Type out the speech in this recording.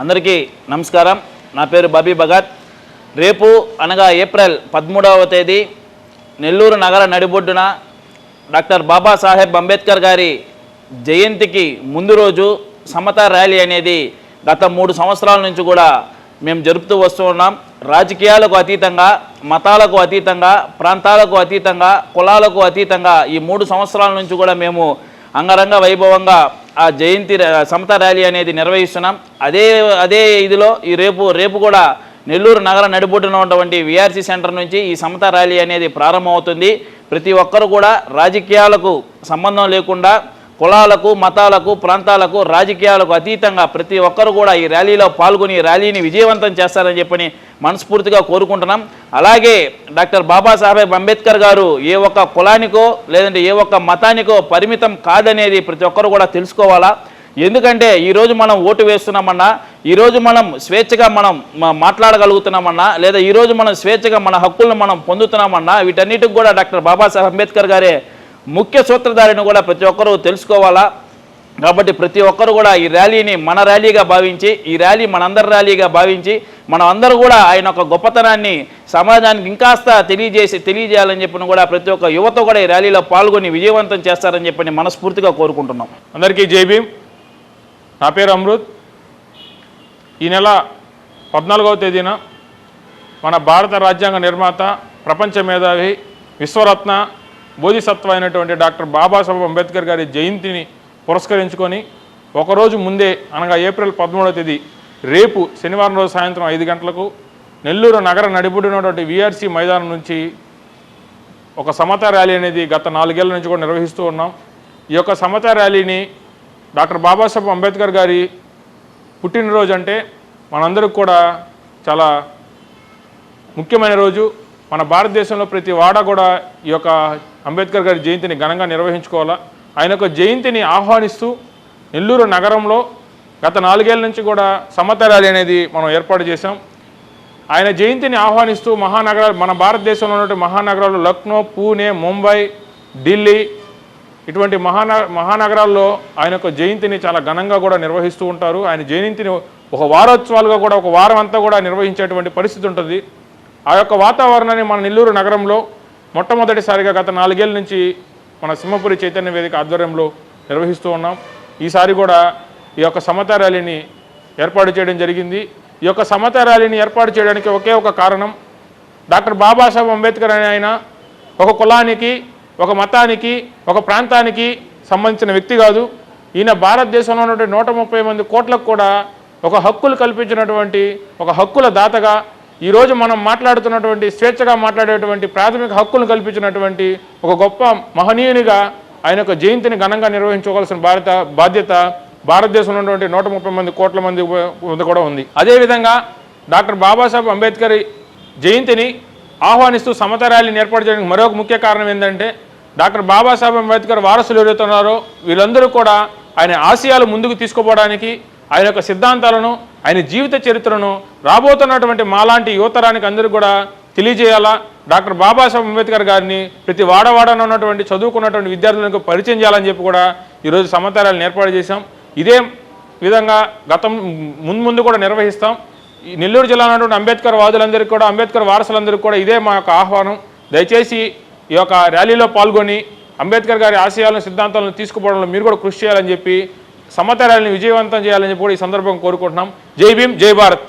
అందరికీ నమస్కారం. నా పేరు బబీ భగత్. రేపు అనగా ఏప్రిల్ పదమూడవ తేదీ నెల్లూరు నగర నడిబొడ్డున డాక్టర్ బాబాసాహెబ్ అంబేద్కర్ గారి జయంతికి ముందు రోజు సమత ర్యాలీ అనేది గత మూడు సంవత్సరాల నుంచి కూడా మేము జరుపుతూ వస్తూ ఉన్నాం. రాజకీయాలకు అతీతంగా మతాలకు అతీతంగా ప్రాంతాలకు అతీతంగా కులాలకు అతీతంగా ఈ మూడు సంవత్సరాల నుంచి కూడా మేము అంగరంగ వైభవంగా ఆ జయంతి సమత ర్యాలీ అనేది నిర్వహిస్తున్నాం. అదే అదే ఇదిలో ఈ రేపు రేపు కూడా నెల్లూరు నగర నడిబొడ్డున ఉన్నటువంటి విఆర్సీ సెంటర్ నుంచి ఈ సమత ర్యాలీ అనేది ప్రారంభమవుతుంది. ప్రతి ఒక్కరు కూడా రాజకీయాలకు సంబంధం లేకుండా కులాలకు మతాలకు ప్రాంతాలకు రాజకీయాలకు అతీతంగా ప్రతి ఒక్కరు కూడా ఈ ర్యాలీలో పాల్గొని ర్యాలీని విజయవంతం చేస్తారని చెప్పని మనస్ఫూర్తిగా కోరుకుంటున్నాం. అలాగే డాక్టర్ బాబాసాహెబ్ అంబేద్కర్ గారు ఏ ఒక్క కులానికో లేదంటే ఏ ఒక్క మతానికో పరిమితం కాదనేది ప్రతి ఒక్కరు కూడా తెలుసుకోవాలా? ఎందుకంటే ఈరోజు మనం ఓటు వేస్తున్నామన్నా ఈరోజు మనం స్వేచ్ఛగా మనం మాట్లాడగలుగుతున్నామన్నా లేదా ఈరోజు మనం స్వేచ్ఛగా మన హక్కులను మనం పొందుతున్నామన్నా వీటన్నిటికి కూడా డాక్టర్ బాబాసాహెబ్ అంబేద్కర్ గారే ముఖ్య సూత్రధారిని కూడా ప్రతి ఒక్కరూ తెలుసుకోవాలా? కాబట్టి ప్రతి ఒక్కరు కూడా ఈ ర్యాలీని మన ర్యాలీగా భావించి ఈ ర్యాలీ మనందరి ర్యాలీగా భావించి మనం అందరూ కూడా ఆయన యొక్క గొప్పతనాన్ని సమాజానికి ఇంకాస్త తెలియజేసి తెలియజేయాలని చెప్పిన కూడా ప్రతి ఒక్క యువత కూడా ఈ ర్యాలీలో పాల్గొని విజయవంతం చేస్తారని చెప్పి మనస్ఫూర్తిగా కోరుకుంటున్నాం. అందరికీ జైభీం నా పేరు అమృత్. ఈ నెల పద్నాలుగవ తేదీన మన భారత రాజ్యాంగ నిర్మాత ప్రపంచ మేధావి విశ్వరత్న బోధిసత్వ అయినటువంటి డాక్టర్ బాబాసాహెబ్ అంబేద్కర్ గారి జయంతిని పురస్కరించుకొని ఒకరోజు ముందే అనగా ఏప్రిల్ పదమూడవ తేదీ రేపు శనివారం రోజు సాయంత్రం ఐదు గంటలకు నెల్లూరు నగర నడిబొడినటువంటి వీఆర్సీ మైదానం నుంచి ఒక సమత ర్యాలీ అనేది గత నాలుగేళ్ళ నుంచి కూడా నిర్వహిస్తూ ఉన్నాం. ఈ యొక్క సమత ర్యాలీని డాక్టర్ బాబాసాహెబ్ అంబేద్కర్ గారి పుట్టినరోజు అంటే మనందరికి కూడా చాలా ముఖ్యమైన రోజు. మన భారతదేశంలో ప్రతి వాడ కూడా ఈ యొక్క అంబేద్కర్ గారి జయంతిని ఘనంగా నిర్వహించుకోవాలా? ఆయన యొక్క జయంతిని ఆహ్వానిస్తూ నెల్లూరు నగరంలో గత నాలుగేళ్ళ నుంచి కూడా సమత ర్యాలీ అనేది మనం ఏర్పాటు చేశాం. ఆయన జయంతిని ఆహ్వానిస్తూ మహానగరాలు మన భారతదేశంలో ఉన్నటువంటి మహానగరాలు లక్నో పూణే ముంబై ఢిల్లీ ఇటువంటి మహాన మహానగరాల్లో ఆయన యొక్క జయంతిని చాలా ఘనంగా కూడా నిర్వహిస్తూ ఉంటారు. ఆయన జయంతిని ఒక వారోత్సవాలుగా కూడా ఒక వారం అంతా కూడా నిర్వహించేటువంటి పరిస్థితి ఉంటుంది. ఆ యొక్క వాతావరణాన్ని మన నెల్లూరు నగరంలో మొట్టమొదటిసారిగా గత నాలుగేళ్ళ నుంచి మన సింహపురి చైతన్య వేదిక ఆధ్వర్యంలో నిర్వహిస్తూ ఉన్నాం. ఈసారి కూడా ఈ యొక్క సమత ర్యాలీని ఏర్పాటు చేయడం జరిగింది. ఈ యొక్క సమత ర్యాలీని ఏర్పాటు చేయడానికి ఒకే ఒక కారణం డాక్టర్ బాబాసాహెబ్ అంబేద్కర్ అనే ఆయన ఒక కులానికి ఒక మతానికి ఒక ప్రాంతానికి సంబంధించిన వ్యక్తి కాదు. ఈయన భారతదేశంలో ఉన్నటువంటి నూట ముప్పై మంది కోట్లకు కూడా ఒక హక్కులు కల్పించినటువంటి ఒక హక్కుల దాతగా ఈరోజు మనం మాట్లాడుతున్నటువంటి స్వేచ్ఛగా మాట్లాడేటువంటి ప్రాథమిక హక్కులను కల్పించినటువంటి ఒక గొప్ప మహనీయునిగా ఆయన యొక్క జయంతిని ఘనంగా నిర్వహించుకోవాల్సిన భారత బాధ్యత భారతదేశంలో ఉన్నటువంటి నూట ముప్పై మంది కోట్ల మంది కూడా ఉంది. అదేవిధంగా డాక్టర్ బాబాసాహెబ్ అంబేద్కర్ జయంతిని ఆహ్వానిస్తూ సమత ర్యాలీని ఏర్పాటు చేయడానికి మరొక ముఖ్య కారణం ఏంటంటే డాక్టర్ బాబాసాహెబ్ అంబేద్కర్ వారసులు ఎవరైతే ఉన్నారో వీళ్ళందరూ కూడా ఆయన ఆశయాలు ముందుకు తీసుకుపోవడానికి ఆయన యొక్క సిద్ధాంతాలను ఆయన జీవిత చరిత్రను రాబోతున్నటువంటి మాలాంటి యువతరానికి అందరూ కూడా తెలియజేయాలా? డాక్టర్ బాబాసాహెబ్ అంబేద్కర్ గారిని ప్రతి వాడవాడన ఉన్నటువంటి చదువుకున్నటువంటి విద్యార్థులకు పరిచయం చేయాలని చెప్పి కూడా ఈరోజు సమాచారాలను ఏర్పాటు చేశాం. ఇదే విధంగా గతం ముందు ముందు కూడా నిర్వహిస్తాం. ఈ నెల్లూరు జిల్లా ఉన్నటువంటి అంబేద్కర్ వాదులందరికీ కూడా అంబేద్కర్ వారసులందరికీ కూడా ఇదే మా యొక్క ఆహ్వానం. దయచేసి ఈ యొక్క ర్యాలీలో పాల్గొని అంబేద్కర్ గారి ఆశయాలను సిద్ధాంతాలను తీసుకుపోవడంలో మీరు కూడా కృషి చేయాలని చెప్పి సమాచారాన్ని విజయవంతం చేయాలని చెప్పి కూడా ఈ సందర్భం కోరుకుంటున్నాం. జై భీమ్ జై భారత్.